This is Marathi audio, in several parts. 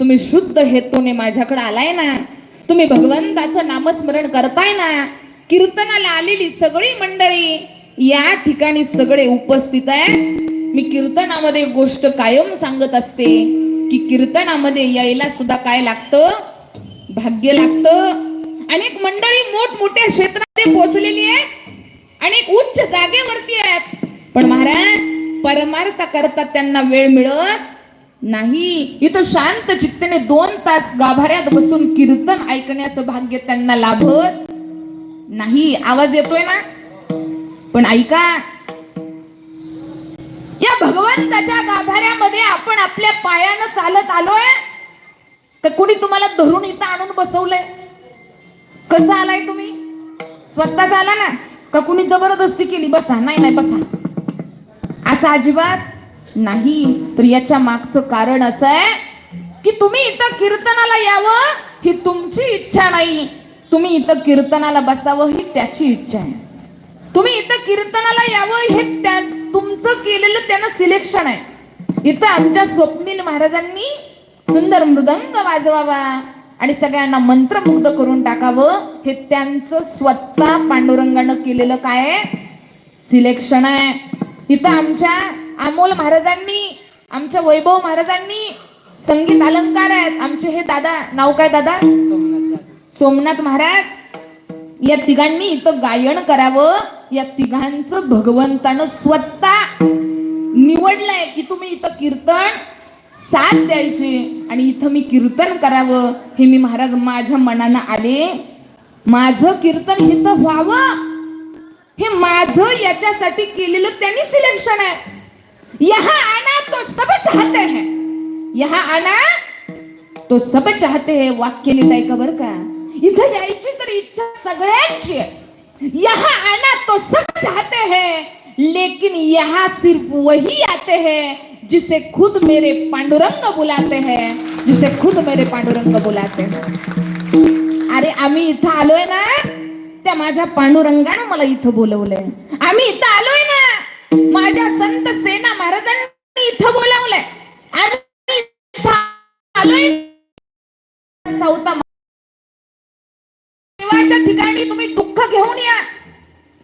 तुम्ही शुद्ध हेतूने माझ्याकडे आलाय ना? तुम्ही भगवंताचं नामस्मरण करताय ना? कीर्तनाला आलेली सगळी मंडळी या ठिकाणी सगळे उपस्थित आहे मी कीर्तनामध्ये गोष्ट कायम सांगत असते की कीर्तनामध्ये यायला सुद्धा काय लागतं? भाग्य लागतं. अनेक मंडळी मोठमोठ्या क्षेत्रामध्ये पोहोचलेली आहे अनेक उच्च जागेवरती आहेत. पण महाराज परमार्थ करता त्यांना वेळ मिळत नाही. इथं शांत चित्तेने दोन तास गाभाऱ्यात बसून कीर्तन ऐकण्याचं भाग्य त्यांना लाभत नाही. आवाज येतोय ना? पण ऐका. या भगवंताच्या गाभाऱ्यामध्ये आपण आपल्या पायानं चालत आलोय तर कुणी तुम्हाला धरून इथं आणून बसवलंय? कसं आलाय तुम्ही? स्वतःच आला ना? का कुणी जबरदस्ती केली? बसा. नाही नाही बसा. असं अजिबात नाही तर याच्या मागचं कारण असं आहे की तुम्ही इथं कीर्तनाला यावं ही तुमची इच्छा नाही. तुम्ही इथं कीर्तनाला बसावं ही त्याची इच्छा आहे. तुम्ही इथं कीर्तनाला यावं हे त्या तुमचं केलेलं त्यानं सिलेक्शन आहे. इथं आमच्या स्वप्नील महाराजांनी सुंदर मृदंग वाजवावा आणि सगळ्यांना मंत्रमुग्ध करून टाकावं हे त्यांचं स्वतः पांडुरंगानं केलेलं काय सिलेक्शन आहे. इथं आमच्या अमोल महाराजांनी आमच्या वैभव महाराजांनी संगीत अलंकार आहेत. आमचे हे दादा नाव काय दादा? सोमनाथ महाराज. या तिघांनी इथं गायन करावं. या तिघांचं भगवंतानं स्वतः निवडलंय की तुम्ही इथं कीर्तन साथ द्यायचे आणि इथं मी कीर्तन करावं हे मी महाराज माझ्या मनानं आले. माझं कीर्तन इथं व्हावं. हे माझं याच्यासाठी केलेलं त्यांनी सिलेक्शन आहे. यहाँ आना तो सब चाहते हैं। यहाँ आना तो सब चाहते हैं वाक्य लिहिताय का बर का। इथं यायची तर इच्छा सगळ्यांची आहे। यहा आना तो सब चाहते हैं लेकिन यहाँ सिर्फ वही आते हैं जिसे खुद मेरे पांडुरंग बुलाते हैं जिसे खुद मेरे पांडुरंग बुलाते हैं। अरे आम्ही इथं आलोय ना त्या माझ्या पांडुरंगानं मला इथं बोलवलंय। आम्ही इथं आलोय ना माझ्या संत सेना महाराजांनी इथं बोलावलंय. देवाच्या ठिकाणी तुम्ही दुःख घेऊन या.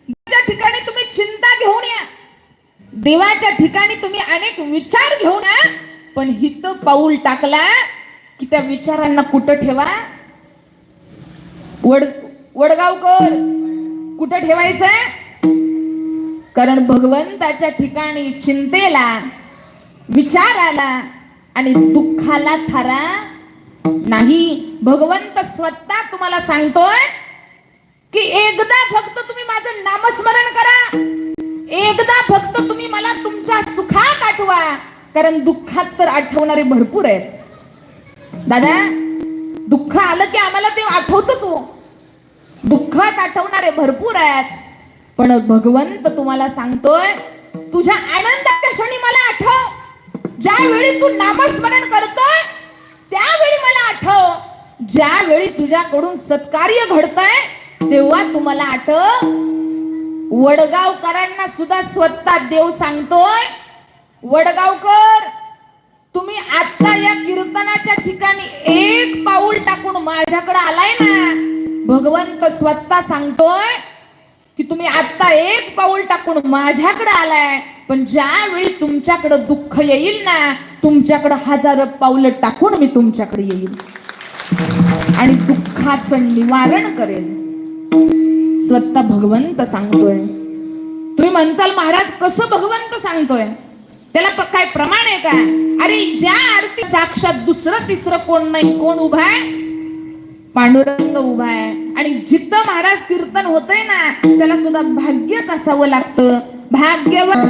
देवाच्या ठिकाणी तुम्ही चिंता घेऊन या. देवाच्या ठिकाणी तुम्ही अनेक विचार घेऊन या. पण हित पाऊल टाकला की त्या विचारांना कुठं ठेवा? वड वडगावकर कुठं ठेवायचं कारण भगवंताच्या ठिकाणी चिंतेला विचाराला आणि दुःखाला थारा नाही. भगवंत स्वतः तुम्हाला सांगतोय की एकदा फक्त तुम्ही माझं नामस्मरण करा. एकदा फक्त तुम्ही मला तुमच्या सुखात आठवा. कारण दुःखात तर आठवणारे भरपूर आहेत. दादा दुःख आलं की आम्हाला ते आठवतो तो. दुःखात आठवणारे भरपूर आहेत. पण भगवंत तुम्हाला सांगतोय तुझ्या आनंदाच्या क्षणी मला आठव. ज्यावेळी तू नामस्मरण करतोय त्यावेळी मला आठव. ज्यावेळी तुझ्याकडून सत्कार्य घडतंय तेव्हा तुम्हाला आठव. वडगावकरांना सुद्धा स्वतः देव सांगतोय वडगावकर तुम्ही आता या कीर्तनाच्या ठिकाणी एक पाऊल टाकून माझ्याकडे आलाय ना? भगवंत स्वतः सांगतोय की तुम्ही आता एक पाऊल टाकून माझ्याकडे आलाय पण ज्यावेळी तुमच्याकडे दुःख येईल ना तुमच्याकडे हजार पाऊल टाकून मी तुमच्याकडे येईल. आणि दुःखाचं निवारण करेल. स्वतः भगवंत सांगतोय. तुम्ही म्हणसाल महाराज कसं भगवंत सांगतोय? त्याला काय प्रमाण आहे का? अरे ज्या आरती साक्षात दुसरं तिसरं कोण नाही कोण उभा आहे? पांडुरंग उभा आहे. आणि जिथं महाराज कीर्तन होतंय ना त्याला सुद्धा भाग्यच असावं लागतं. भाग्यवत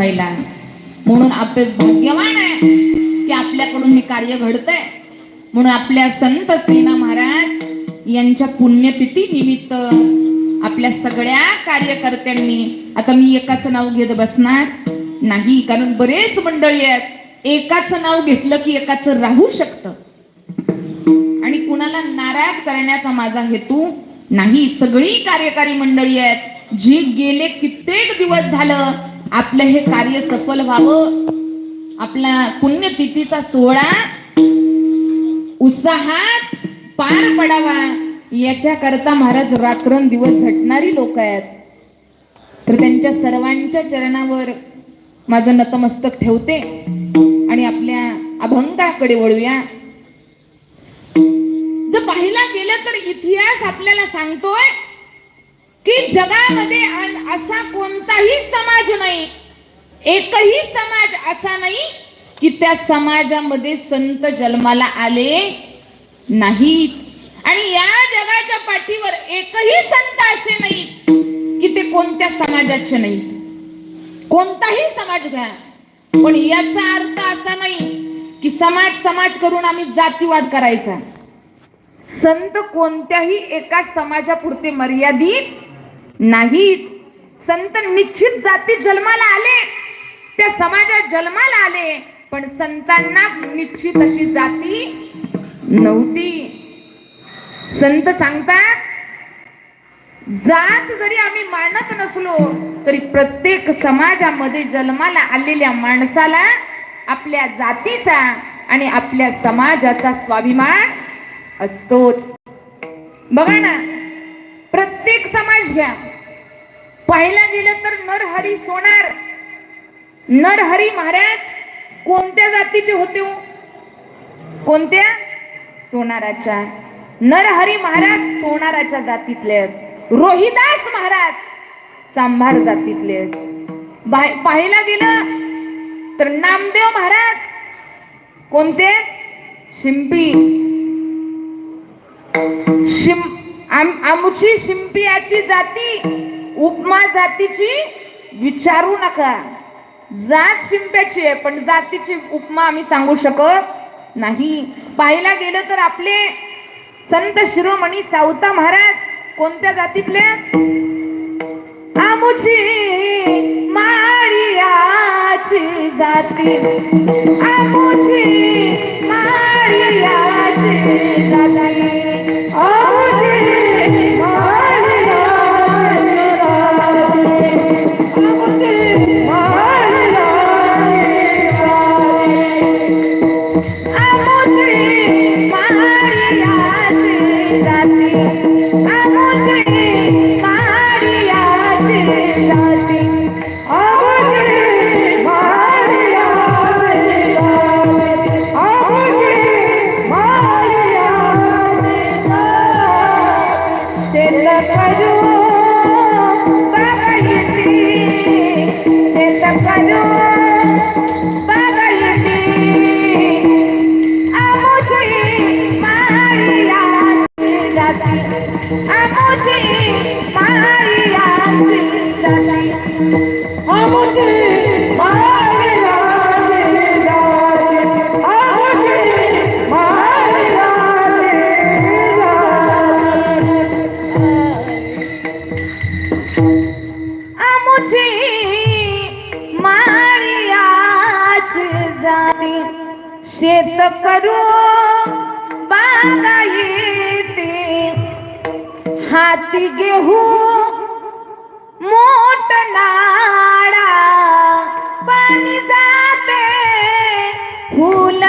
व्हायला म्हणून आपले भाग्यवान आहे की आपल्याकडून हे कार्य घडतंय. म्हणून आपल्या संत सेना महाराज यांच्या पुण्यतिथी निमित्त आपल्या सगळ्या कार्यकर्त्यांनी आता मी एकाच नाव घेत बसणार नाही कारण बरेच मंडळी आहेत. एकाच नाव घेतलं की एकाच राहू शकतं. आणि कुणाला नाराज करण्याचा माझा हेतू नाही. सगळी कार्यकारी मंडळी आहेत. जी गेले कित्येक दिवस झालं आपलं हे कार्य सफल व्हावं. आपला पुण्यतिथीचा सोहळा उत्साहात पार पडावा. याच्या करता महाराज रात्रंदिवस झटणारी लोक आहेत. तर त्यांच्या सर्वांच्या चरणावर माझं नतमस्तक ठेवते आणि आपल्या अभंगाकडे वळूया. जर पाहिला गेलं तर इतिहास आपल्याला सांगतोय. की जगामध्ये असा कोणताही समाज नाही एकही समाज असा नाही की त्या समाजामध्ये संत जन्माला आले नाहीत. आणि या जगाच्या पाठीवर एकही संत असे नाही की ते कोणत्या समाजाचे नाहीत. कोणताही समाज घ्या. पण याचा अर्थ असा नाही की समाज समाज करून आम्ही जातीवाद करायचा. संत कोणत्याही एका समाजापुरते मर्यादित नाहीत संत निश्चित जाती जन्माला आले त्या समाजात जन्माला आले पण संतांना निश्चित अशी जाती नव्हती. संत सांगतात जात जरी आम्ही मानत नसलो तरी प्रत्येक समाजामध्ये जन्माला आलेल्या माणसाला आपल्या जातीचा आणि आपल्या समाजाचा स्वाभिमान असतोच. बघा ना प्रत्येक समाज घ्या. पाहायला गेलं तर नरहरी सोनार. नरहरी महाराज कोणत्या जातीचे होते हो? कोणत्या? सोनाराच्या. नरहरी महाराज सोनाराच्या जातीतले आहेत. रोहिदास महाराज चांभार जातीतले आहेत. पाहायला गेलं तर नामदेव महाराज कोणते? शिंपी. शिम आम आमची शिंपियाची जाती उपमा जातीची विचारू नका. जात शिंप्याची आहे पण जातीची उपमा आम्ही सांगू शकत नाही. पाहायला गेलं तर आपले संत शिरोमणी सावता महाराज कोणत्या जातीतले? आमुची माळियाची जाती. आमुची माळियाची जाती.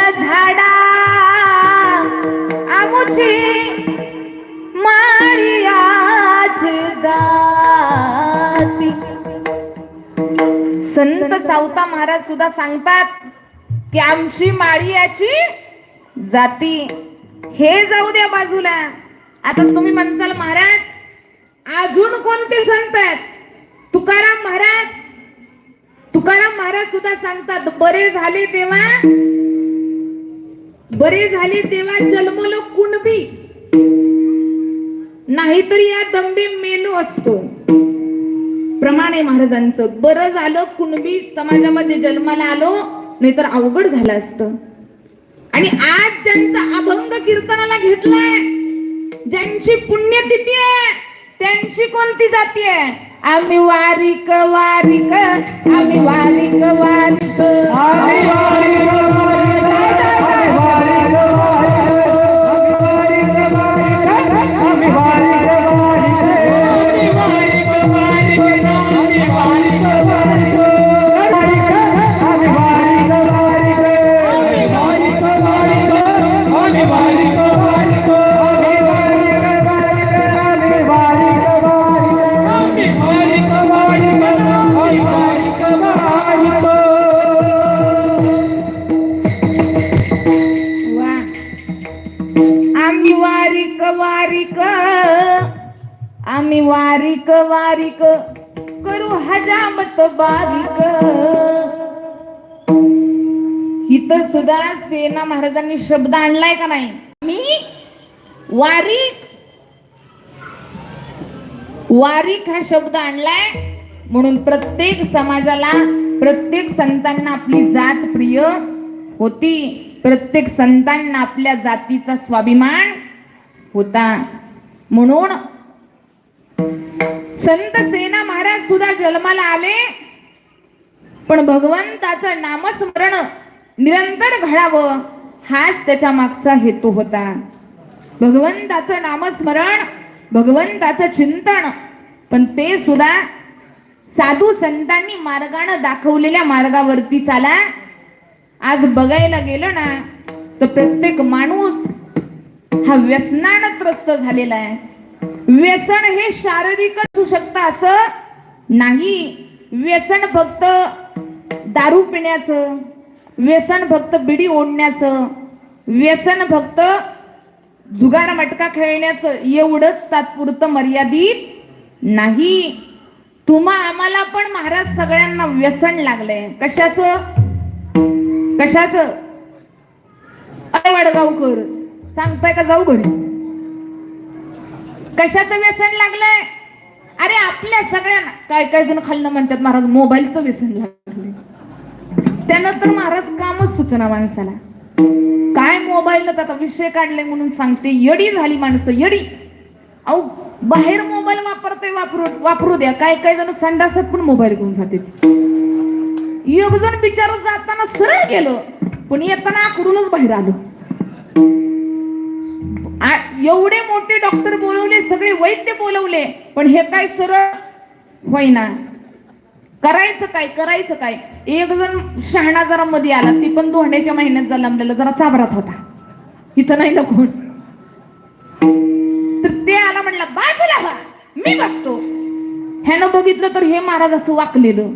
झाडा. आमुची जाती. संत सावता महाराज सुद्धा सांगतात की आमची माळियाची जाती. हे जाऊ द्या बाजूला. आता तुम्ही म्हणसाल महाराज अजून कोणते संत आहेत? तुकाराम महाराज तुकाराम महाराज सुद्धा सांगतात बरे झाले तेव्हा बरे झाले तेव्हा जन्मलो कुणबी नाहीतरी या दंबी मेलो असतो. प्रमाण आहे महाराजांचं बरं झालं कुणबी समाजामध्ये जन्माला आलो नाहीतर अवघड झालं असतं. आणि आज ज्यांचा अभंग कीर्तनाला घेतलाय ज्यांची पुण्यतिथी आहे त्यांची कोणती जाती आहे? आम्ही वारिक वारिक आम्ही वारिक वारिक. वा वारिक वारिक करू हजामत बारीक. इथं सुद्धा सेना महाराजांनी शब्द आणलाय का नाही? मी वारिक. वारिक हा शब्द आणलाय म्हणून प्रत्येक समाजाला प्रत्येक संतांना आपली जात प्रिय होती. प्रत्येक संतांना आपल्या जातीचा स्वाभिमान होता. म्हणून संत सेना महाराज सुद्धा जन्माला आले. पण भगवंताचं नामस्मरण निरंतर घडावं हाच त्याच्या मागचा हेतू होता. भगवंताचं नामस्मरण भगवंताचं चिंतन पण ते सुद्धा साधू संतांनी मार्गानं दाखवलेल्या मार्गावरती चाला. आज बघायला गेलं ना तर प्रत्येक माणूस हा व्यसनानं त्रस्त झालेला आहे. व्यसन हे शारीरिक असू शकतं असं नाही. व्यसन फक्त दारू पिण्याचं व्यसन फक्त बिडी ओढण्याचं व्यसन फक्त जुगार मटका खेळण्याचं एवढंच तात्पुरतं मर्यादित नाही. तुम्हा आम्हाला पण महाराज सगळ्यांना व्यसन लागलंय. कशाचं? कशाचं? अरे वडगावकर सांगताय का जाऊ घरी? कशाचं व्यसन लागलंय? अरे आपल्या सगळ्यांना काय काय जण खाल्लं म्हणतात महाराज मोबाईलचं व्यसन लागलंय. त्यानंतर महाराज कामच सुचना माणसाला. काय मोबाईल आता विषय काढले म्हणून सांगते येडी झाली माणसं येडी. अहो बाहेर मोबाईल वापरते वापरू वापरू द्या. काय काय जण संडासात पण मोबाईल घेऊन जाते. एक जण बिचार जाताना सरळ गेलो पण येताना आकडूनच बाहेर आलो. एवढे मोठे डॉक्टर बोलवले सगळे वैद्य बोलवले पण हे काय सरळ होईना. करायचं काय करायचं काय? एक जण शहाणा जरा मध्ये आला ती पण धोंड्याच्या महिन्यात जलमलेला जरा चाबराच होता. इथं नाही ना कोण? तर ते आला म्हणला बाजूला व्हा मी बघतो. ह्यानं बघितलं तर हे महाराज असं वाकलेलं.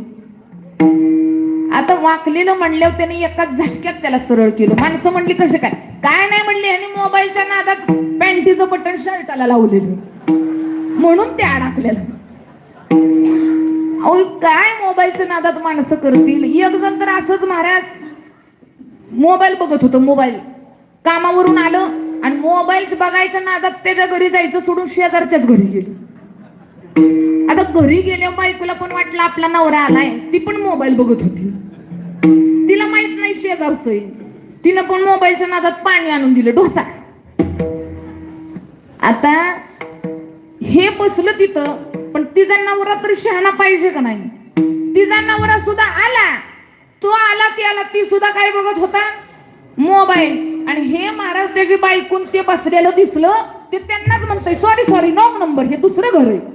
आता वाकलेलं म्हणल्यावर त्याने एकाच झटक्यात त्याला सरळ केलं. माणसं म्हणली कसे काय? काय नाही म्हणली आणि मोबाईलच्या नादात पॅन्टीचं बटन शर्टाला लावलेलं म्हणून ते अडकलेलं. अहो काय मोबाईलच्या नादात माणसं करतील? एक जण तर असंच महाराज. मोबाईल बघत होतं मोबाईल. कामावरून आलं आणि मोबाईल बघायच्या नादात त्याच्या घरी जायचं सोडून शेजारच्याच घरी गेलं. आता घरी गेल्या बायकोला पण वाटलं आपला नवरा आलाय. ती पण मोबाईल बघत होती. तिला माहीत नाही शेजारचं आहे. तिनं पण मोबाईलच्या नादात पाणी आणून दिलं डोसा. आता हे बसलं तिथं पण तिचा नवरा तर शहाणा पाहिजे का नाही? तिचा नवरा सुद्धा आला. तो आला ती आला ती सुद्धा काय बघत होता? मोबाईल आणि हे महाराज त्याची बायकून ते बसलेलं दिसलं ते त्यांनाच म्हणतंय सॉरी सॉरी नॉक नंबर हे दुसरं घर आहे.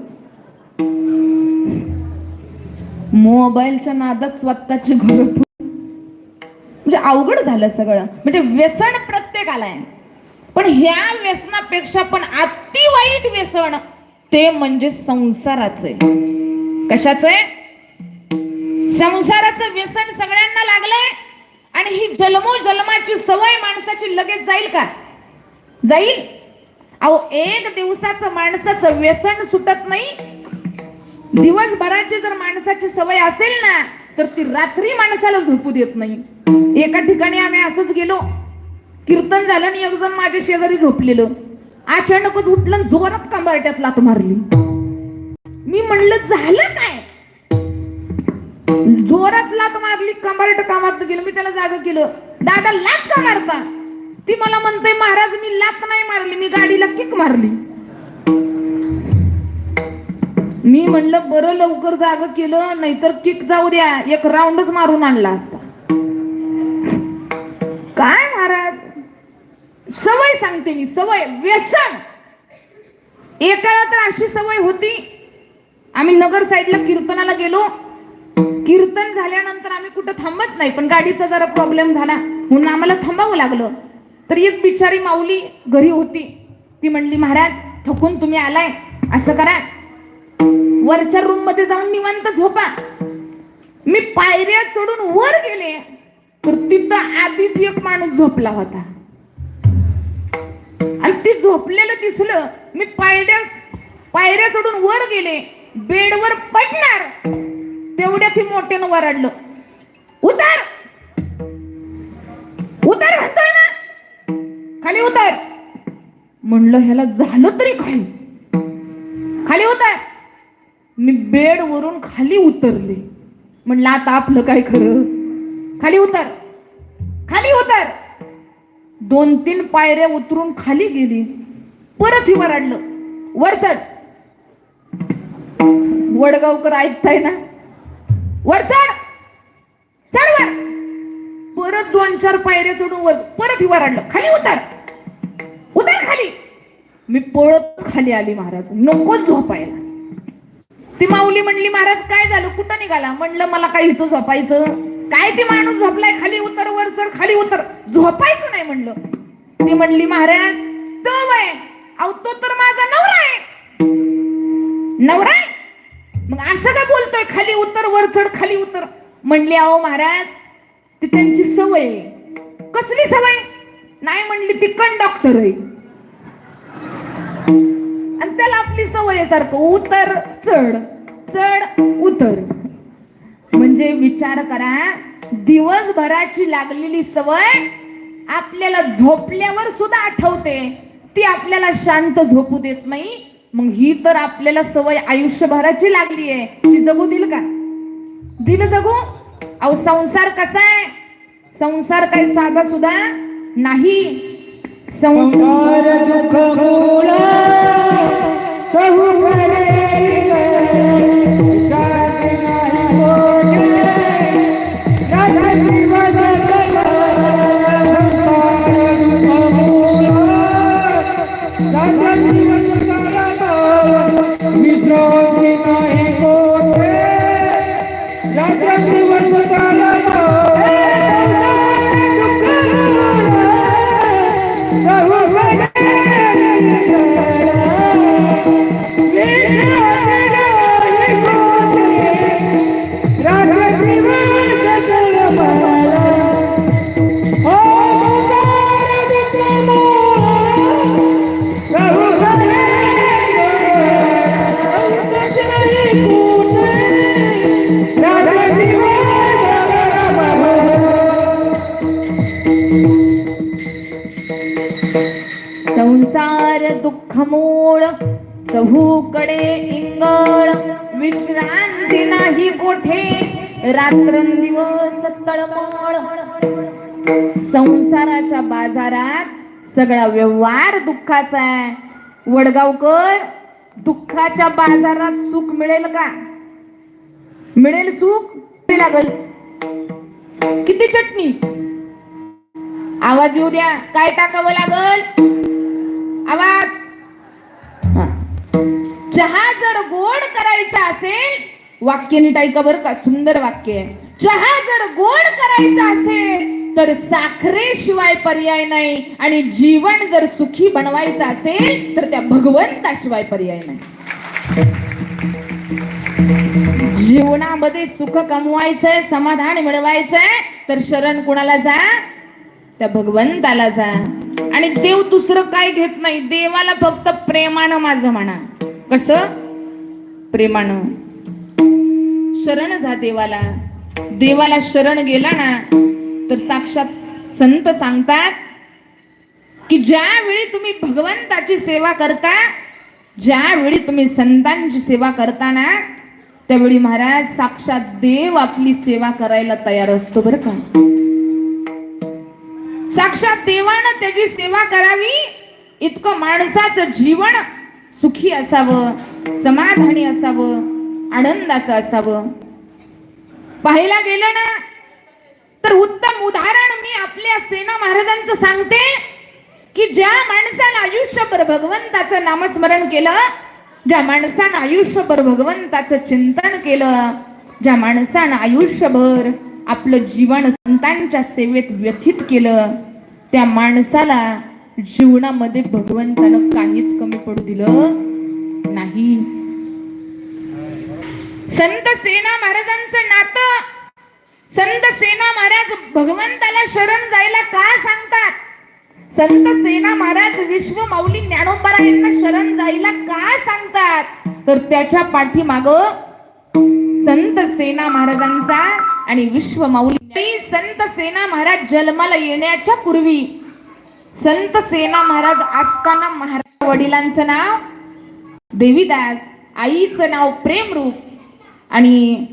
मोबाईलच्या नादात स्वतःची घर म्हणजे अवघड झालं सगळं. म्हणजे व्यसन प्रत्येकाला आहे पण ह्या व्यसनापेक्षा पण अति वाईट व्यसन ते म्हणजे संसाराच आहे आहे संसाराचं व्यसन सगळ्यांना लागलंय आणि ही जन्मो जन्माची सवय माणसाची लगेच जाईल का? जाईल? अहो एक दिवसाचं माणसाचं व्यसन सुटत नाही दिवसभराची जर माणसाची सवय असेल ना तर ती रात्री माणसाला झोपू देत नाही. एका ठिकाणी आम्ही असंच गेलो कीर्तन झालं आणि एक जण माझ्या शेजारी झोपलेलं. अचानकच उठलं जोरात कंबरट्यात लात मारली. मी म्हणलं झालं काय? जोरात लात मारली कंबरट कामात गेलं मी त्याला जाग केलं. दादा लात का मारता? ती मला म्हणते महाराज मी लात नाही मारली मी गाडीला किक मारली. मी म्हणलं बरं लवकर जाग केलं नाहीतर किक जाऊ द्या. एक राऊंडच मारून आणला असता. काय महाराज? सवय सांगते मी सवय व्यसन. एकाला तर अशी सवय होती. आम्ही नगर साईडला कीर्तनाला गेलो. कीर्तन झाल्यानंतर आम्ही कुठं थांबत नाही पण गाडीचा जरा प्रॉब्लेम झाला. म्हणून आम्हाला थांबावं लागलं. तर एक बिचारी माऊली घरी होती. ती म्हणली महाराज थकून तुम्ही आलाय. असं करा. वरच्या रूममध्ये जाऊन निवांत झोपा. मी पायऱ्या चढून वर गेले तर तिथं आधीच एक माणूस झोपला होता. आणि ती झोपलेलं दिसलं मी पायऱ्या पायऱ्या चढून वर गेले बेडवर पडणार. तेवढ्यात ती मोठ्यानं वरडलं. उतार! उतार म्हणतोय ना? खाली उतार! म्हणलं ह्याला झालं तरी काय? खाली उतार! मी बेड वरून खाली उतरले. म्हणलं आता आपलं काय खरं? खाली उतर. खाली उतर. दोन तीन पायऱ्या उतरून खाली गेली. परत ही वराडलं. वर चढ. वडगावकर ऐकताय ना? वर चढ. चढ वर. परत दोन चार पायऱ्या चढून वर परत ही वराडलं. खाली उतर. उतर खाली. मी पळत खाली आली महाराज. नकोच झोपायला. ती माऊली म्हणली महाराज काय झालं? कुठं निघाला? म्हणलं मला काय इथं झोपायचं. काय ती माणूस झोपलाय? खाली उतर वर चढ खाली उतर. झोपायचं नाही म्हणलं. ती म्हणली महाराज तो वय अहो तो तर माझा नवरा आहे. नवरा आहे? मग असं का बोलतोय? खाली उतर वर चढ खाली उतर. म्हणली अहो महाराज ती त्यांची सवय कसली सवय? नाही म्हणली ती कंडक्टर आहे. त्याला आपली सवय आहे सारखं. उतर चढ. चढ उतर. म्हणजे विचार करा दिवसभराची लागलेली सवय आपल्याला झोपल्यावर सुद्धा आठवते. ती आपल्याला शांत झोपू देत नाही. मग ही तर आपल्याला सवय आयुष्यभराची लागली आहे. ती जगू दिल का? दिल जगू. अहो संसार कसा आहे? संसार काही साधा सुद्धा नाही. संसार संसार दुःख मूळ सहु तळमळ संसाराच्या बाजारात सगळा व्यवहार दुःखाचा आहे. वडगावकर दुःखाच्या बाजारात सुख मिळेल का? मिळेल सुख? लागल. किती चटणी? आवाज येऊ द्या. काय टाकावं लागल? आवाज. चहा जर गोड करायचा असेल वाक्य नीट ऐका बरं का. सुंदर वाक्य आहे. चहा जर गोड करायचा असेल तर साखरेशिवाय पर्याय नाही. आणि जीवन जर सुखी बनवायचं असेल तर त्या भगवंताशिवाय पर्याय नाही. जीवनामध्ये सुख कमवायचंय समाधान मिळवायचंय तर शरण कुणाला जा? त्या भगवंताला जा. आणि देव दुसरं काय घेत नाही. देवाला फक्त प्रेमानं माझं म्हणा. कसं? प्रेमानं. शरण जा देवाला. देवाला शरण गेला ना तर साक्षात संत सांगतात की ज्यावेळी तुम्ही भगवंताची सेवा करता ज्यावेळी तुम्ही संतांची सेवा करता ना त्यावेळी महाराज साक्षात देव आपली सेवा करायला तयार असतो बरं का. साक्षात देवानं त्याची सेवा करावी इतकं माणसाचं जीवन सुखी असावं समाधानी असावं आनंदाचं असावं. पाहायला गेलं ना तर उत्तम उदाहरण मी आपल्या सेना महाराजांचं सांगते की ज्या माणसानं आयुष्यभर भगवंताचं नामस्मरण केलं ज्या माणसानं आयुष्यभर भगवंताचं चिंतन केलं ज्या माणसानं आयुष्यभर आपलं जीवन संतांच्या सेवेत व्यथित केलं त्या माणसाला जीवनामध्ये भगवंतानं काहीच कमी पडू दिलं नाही. संत सेना महाराजांचं नातं. संत सेना महाराज भगवंताला शरण जायला का सांगतात? संत सेना महाराज विश्व माऊली ज्ञानोबा यांना शरण जायला का सांगतात? तर त्याच्या पाठीमाग संत सेना महाराजांचा आणि विश्व माऊली संत सेना महाराज जन्माला येण्याच्या पूर्वी संत सेना महाराज असताना महाराज वडिलांचं नाव देवीदास आईचं नाव प्रेमरूप आणि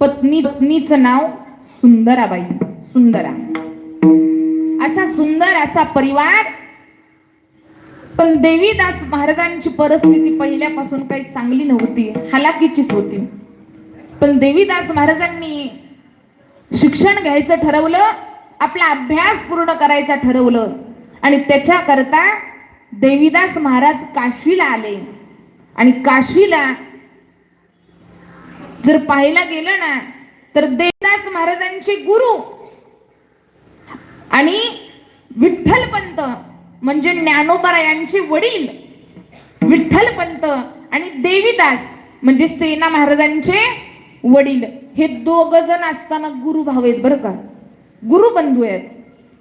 पत्नी पत्नीचं नाव सुंदराबाई सुंदरा. असा सुंदर असा परिवार. पण देवीदास महाराजांची परिस्थिती पहिल्यापासून काही चांगली नव्हती हालाकीचीच होती. पण देवीदास महाराजांनी शिक्षण घ्यायचं ठरवलं आपला अभ्यास पूर्ण करायचा ठरवलं. आणि त्याच्याकरता देवीदास महाराज काशीला आले. आणि काशीला जर पाहायला गेलं ना तर देवदास महाराजांचे गुरु आणि विठ्ठलपंत म्हणजे ज्ञानोबा यांचे वडील विठ्ठलपंत आणि देवीदास म्हणजे सेना महाराजांचे वडील हे दोघ जण असताना गुरु भाव आहेत बरं का. गुरु बंधू आहेत.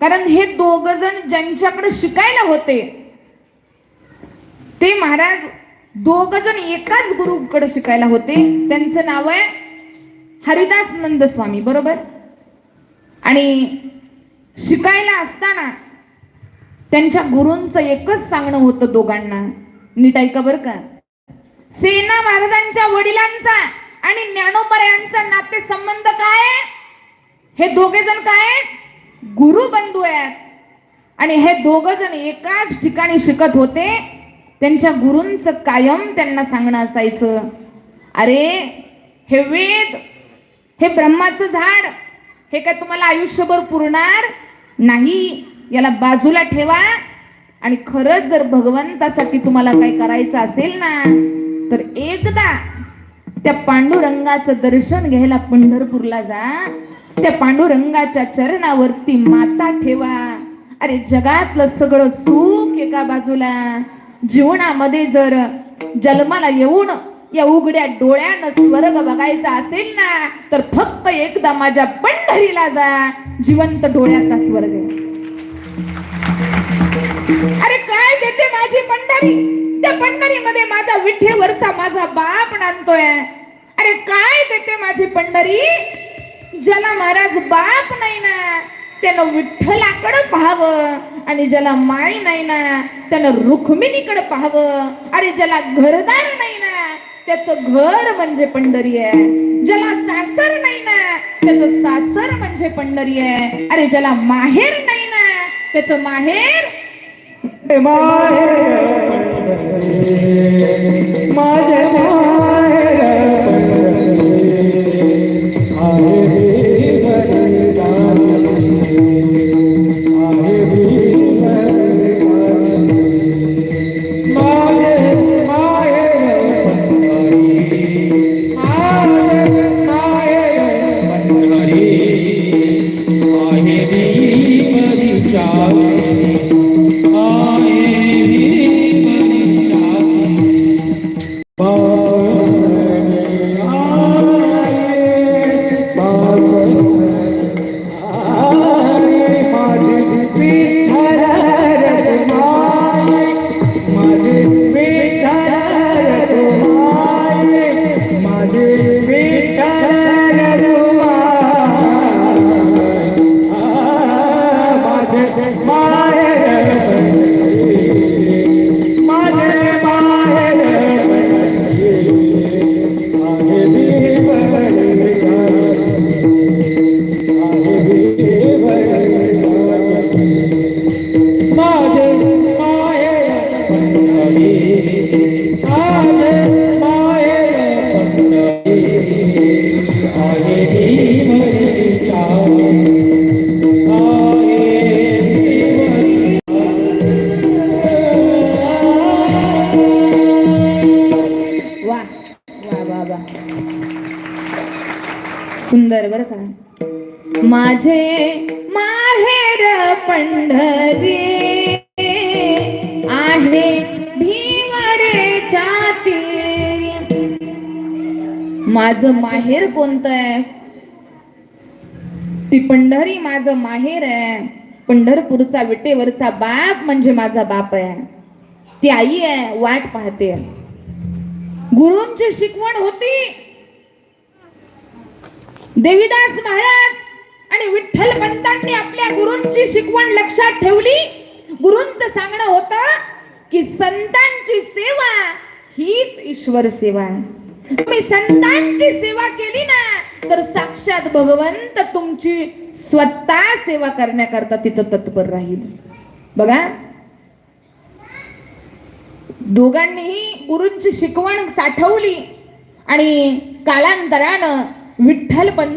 कारण हे दोघ जण ज्यांच्याकडे शिकायला होते ते महाराज दोघ जण एकाच गुरुकडे शिकायला होते. त्यांचं नाव आहे हरिदास नंद स्वामी बरोबर? आणि शिकायला असताना त्यांच्या गुरूंचं एकच सांगणं होतं दोघांना. नीट ऐका बरं का. सेना महाराजांच्या वडिलांचा आणि ज्ञानोपर यांचा नाते संबंध काय? आहे? हे दोघे जण काय? गुरु बंधू आहेत. आणि हे दोघ जण एकाच ठिकाणी शिकत होते. त्यांच्या गुरूंचं कायम त्यांना सांगणं असायचं. अरे हे वेद हे ब्रह्माचं झाड हे काय तुम्हाला आयुष्यभर पुरणार नाही? याला बाजूला ठेवा. आणि खरंच जर भगवंतासाठी तुम्हाला काय करायचं असेल ना तर एकदा त्या पांडुरंगाचं दर्शन घ्यायला पंढरपूरला जा. त्या पांडुरंगाच्या चरणावरती माता ठेवा. अरे जगातलं सगळं सुख एका बाजूला. जीवनामध्ये जर जन्माला येऊन या उघड्या डोळ्यानं स्वर्ग बघायचा असेल ना तर फक्त एकदा माझ्या पंढरीला जा. जिवंत डोळ्याचा स्वर्ग. अरे काय देते माझी पंढरी? त्या पंढरीमध्ये माझा विठेवरचा माझा बाप नांदतोय. अरे काय देते माझी पंढरी? ज्याला महाराज बाप नाही ना त्यानं विठ्ठलाकडं पाहावं आणि ज्याला माय नाही ना त्यानं रुक्मिणीकडे पाहावं अरे ज्याला घरदार नाही ना त्याचं घर म्हणजे पंढरी आहे ज्याला सासर नाही ना त्याचं सासर म्हणजे पंढरी आहे अरे ज्याला माहेर नाही ना त्याचं माहेर माझे माझे माझं माहेर कोणतं आहे? ती पंढरी माझं माहेर आहे. पंढरपूरचा विटेवरचा बाप म्हणजे माझा बाप आहे. ती आई आहे वाट पाहते. गुरुंची शिकवण होती. देवीदास महाराज आणि विठ्ठल पंतांनी आपल्या गुरुंची शिकवण लक्षात ठेवली. गुरुंच सांगणं होतं की संतांची सेवा हीच ईश्वर सेवा आहे. तुम्ही संतांची सेवा केली ना तर साक्षात भगवंत तुमची स्वतः सेवा करण्याकरता तिथं तत्पर राहील. बघा. दोघांनीही गुरूंची शिकवण साठवली आणि कालांतरानं विठ्ठल पंत